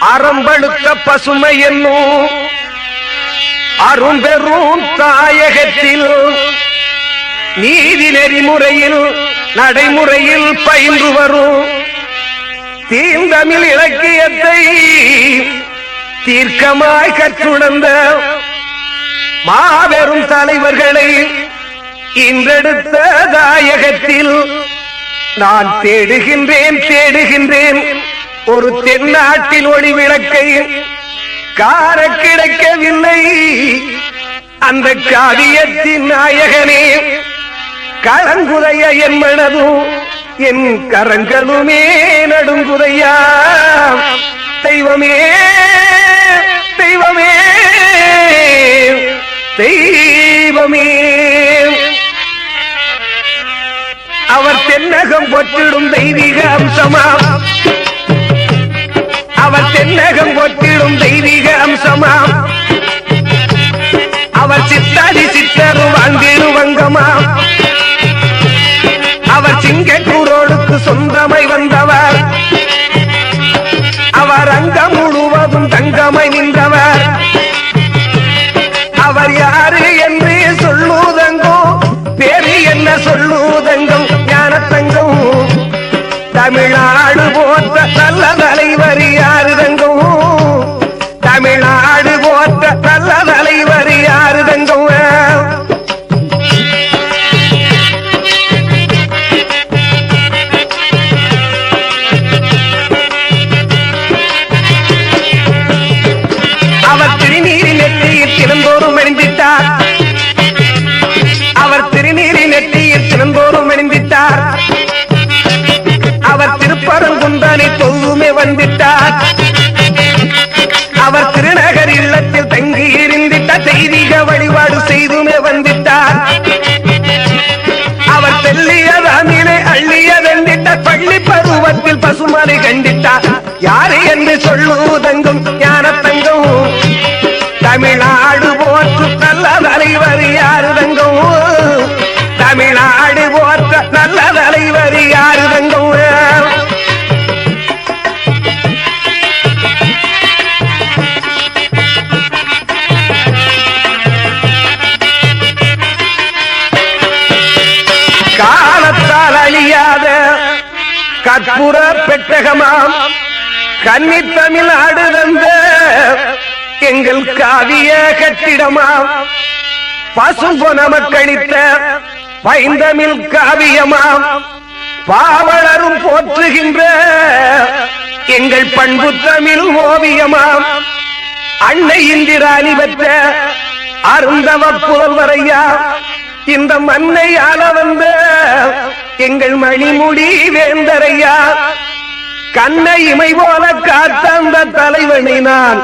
அறம்பழுத்த பசுமை என்னும் அரும்பெரும் தாயகத்தில் நீதி நெறிமுறையில் நடைமுறையில் பயின்று வரும். தீந்தமிழ் இலக்கியத்தை தீர்க்கமாய் கற்றுணர்ந்த மாபெரும் தலைவர்களை இன்றெடுத்த தாயகத்தில் நான் தேடுகின்றேன் தேடுகின்றேன். ஒரு தென்னாட்டில் ஒளி விளக்கை கார கிடைக்கவில்லை. அந்த காவியத்தின் நாயகனே களங்குதைய என் மனதும் என் கரங்களுமே நடுங்குதையா. தெய்வமே தெய்வமே தெய்வமே. அவர் தென்னகம் பொற்றிடும் தெய்வீக அம்சமாம் தென்னகம் பொற்றிடும் தெய்வீக அம்சமா அவர் சித்தாதி சித்தரு வாழ்ந்திடு வங்கமா அவர் சிங்கக்கூரோடுக்கு சொந்தமை வந்தவர். அவர் அங்கம் முழுவதும் தங்கமை நின்றவர். அவர் யாரு என்று சொல்லுதங்கோ பேரு என்ன சொல்லுதங்கம் ஞானத்தங்கம் தமிழ்நாடு போற்ற நல்ல பள்ளி பருவத்தில் பசுமலை கண்டிட்டார் யாரு என்று சொல்லுதங்கும்? பெட்டகமாம் கன்னி தமிழ்நாடு தந்த எங்கள் காவிய கட்டிடமாம் பசும்பொன மக்களித்த பைந்தமிழ் காவியமாம் பாவலரும் போற்றுகின்ற எங்கள் பண்பு தமிழ் ஓவியமாம் அன்னை இந்திராணி பெற்ற அருந்தவ புதல்வரையா? இந்த மண்ணை ஆள வந்த எங்கள் மணிமுடி வேந்தரையா? கண்ணை இமை போல காத்தந்த தலைவனை நான்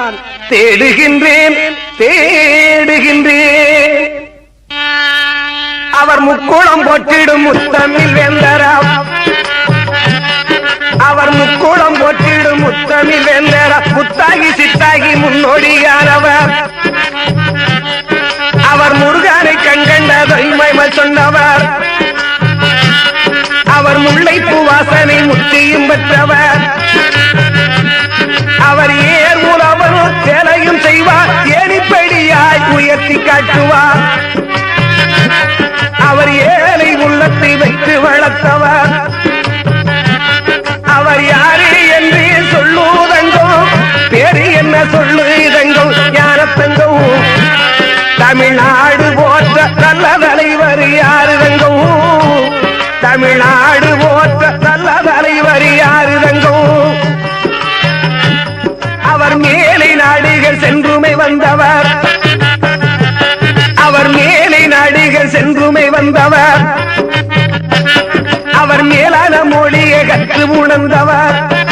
தேடுகின்றேன் தேடுகின்றேன். அவர் முக்குளம் பொட்டிடும் முத்தமிழ் வேந்தராம். அவர் முக்குளம் பொட்டிடும் முத்தமிழ் வேந்தரா முத்தாகி சித்தாகி முன்னோடியான வாசனை பெற்றவர். அவர் ஏர் உறவர் வேலையும் செய்வார். ஏணிப்படியாய் உயர்த்தி காட்டுவார். அவர் ஏழை உள்ளத்தை வைத்து வளர்த்தவர். அவர் யாரு என்று சொல்லுதங்கோ பேரு என்ன சொல்லுதங்கோ ஞானத்தங்கோ தமிழ்நாடு போற்ற நல்ல தலைவர் யாருதங்கோ தமிழ்நாடு போற்ற நடிகர் சென்றுமை வந்தவர். அவர் மேலை நடிகர் சென்றுமை வந்தவர். அவர் மேலான மொழியை கற்று உணர்ந்தவர்.